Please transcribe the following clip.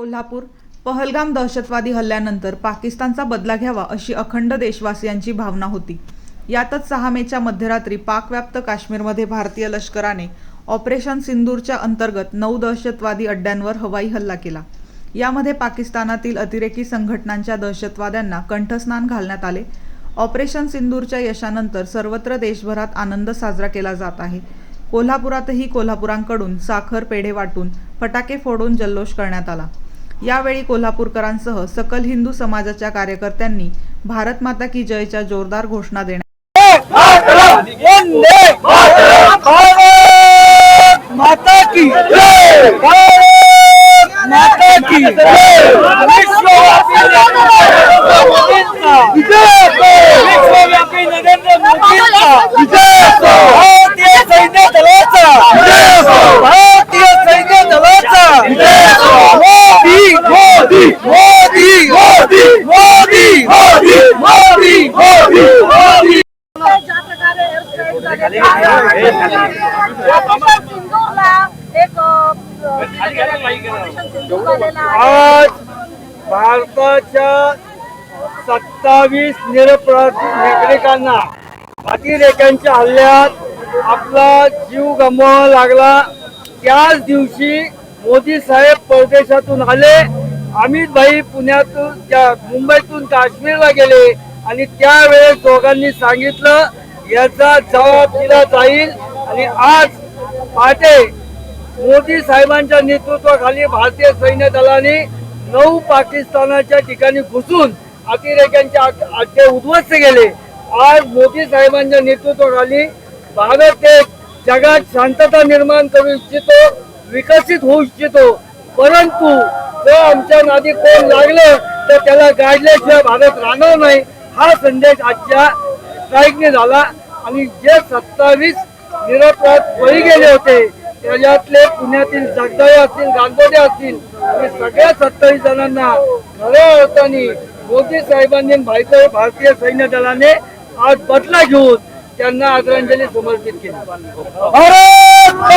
कोल्हापूर पहलगाम दहशतवादी हल्ल्यानंतर पाकिस्तानचा बदला घ्यावा अशी अखंड देशवासियांची भावना होती. यातच सहा मेच्या मध्यरात्री पाकव्याप्त काश्मीरमध्ये भारतीय लष्कराने ऑपरेशन सिंदूरच्या अंतर्गत नऊ दहशतवादी अड्ड्यांवर हवाई हल्ला केला. यामध्ये पाकिस्तानातील अतिरेकी संघटनांच्या दहशतवाद्यांना कंठस्नान घालण्यात आले. ऑपरेशन सिंदूरच्या यशानंतर सर्वत्र देशभरात आनंद साजरा केला जात आहे. कोल्हापुरातही कोल्हापुरांकडून साखर पेढे वाटून फटाके फोडून जल्लोष करण्यात आला. यावेळी कोल्हापूरकरांसह सकल हिंदू समाजाच्या कार्यकर्त्यांनी भारत माता की जयच्या जोरदार घोषणा भारत माता की जय! भारत माता की जय! मोदी मोदी मोदी मोदी मोदी मोदी मोदी मोदी. आज भारताच्या सत्तावीस निरपराध नागरिकांना अतिरेक्यांच्या हल्ल्यात आपला जीव गमवावा लागला. त्याच दिवशी मोदी साहेब परदेशातून आले. अमित भाई पुण्यातून त्या मुंबईतून काश्मीरला गेले आणि त्यावेळेस दोघांनी सांगितलं याचा जबाब दिला जाईल. आणि आज पहाटे मोदी साहेबांच्या नेतृत्वाखाली भारतीय सैन्य दलाने नऊ पाकिस्तानाच्या ठिकाणी घुसून अतिरेक्यांचे अड्डे उद्ध्वस्त केले. आज मोदी साहेबांच्या नेतृत्वाखाली भारत एक जगात शांतता निर्माण करू इच्छितो विकसित होऊ इच्छितो परंतु जर आमच्या नादी कोण लागलं तर त्याला गाडल्याशिवाय भारत राहणार नाही. हा संदेश आजच्या स्ट्राईकने झाला. आणि जे सत्तावीस निरपराध बळी गेले होते त्याच्यातले पुण्यातील जगदाळे असतील गांगोडे असतील आणि सगळ्या सत्तावीस जणांना खऱ्या अर्थाने मोदी साहेबांनी आणि भारतीय भारतीय सैन्य दलाने आज बदला घेऊन त्यांना आदरांजली समर्पित केली. भारत